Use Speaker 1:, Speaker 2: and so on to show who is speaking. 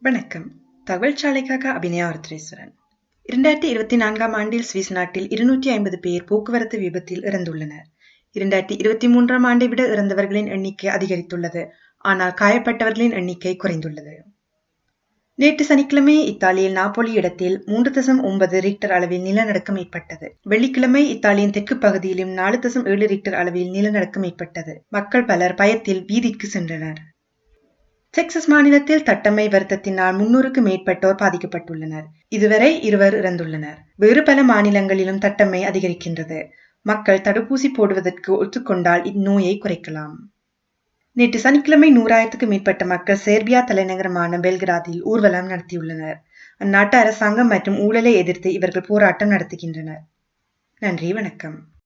Speaker 1: வணக்கம். தகவல் சாலைக்காக அபிநயா ஒருத்தரேஸ்வரன் இரண்டாயிரத்தி இருபத்தி நான்காம் ஆண்டில் சுவிஸ் நாட்டில் இருநூற்றி ஐம்பது பேர் போக்குவரத்து விபத்தில் இறந்துள்ளனர். இரண்டாயிரத்தி இருபத்தி மூன்றாம் ஆண்டை விட இறந்தவர்களின் எண்ணிக்கை அதிகரித்துள்ளது. ஆனால் காயப்பட்டவர்களின் எண்ணிக்கை குறைந்துள்ளது. நேற்று சனிக்கிழமை இத்தாலியில் நாப்போலி இடத்தில் மூன்று தசம் ஒன்பது ரிக்டர் அளவில் நிலநடுக்கம் ஏற்பட்டது. வெள்ளிக்கிழமை இத்தாலியின் தெற்கு பகுதியிலும் நாலு தசம் ஏழு ரிக்டர் அளவில் நிலநடுக்கம் ஏற்பட்டது. மக்கள் பலர் பயத்தில் வீதிக்கு சென்றனர். டெக்சஸ் மாநிலத்தில் தட்டம்மை வருத்தத்தினால் முன்னூறுக்கு மேற்பட்டோர் பாதிக்கப்பட்டுள்ளனர். இதுவரை இருவர் இறந்துள்ளனர். வேறு பல மாநிலங்களிலும் தட்டம்மை அதிகரிக்கின்றது. மக்கள் தடுப்பூசி போடுவதற்கு ஒத்துக்கொண்டால் இந்நோயை குறைக்கலாம். நேற்று சனிக்கிழமை நூறாயிரத்துக்கு மேற்பட்ட மக்கள் சேர்பியா தலைநகரமான பெல்கிராதில் ஊர்வலம் நடத்தியுள்ளனர். அந்நாட்டு அரசாங்கம் மற்றும் ஊழலை எதிர்த்து இவர்கள் போராட்டம் நடத்துகின்றனர். நன்றி வணக்கம்.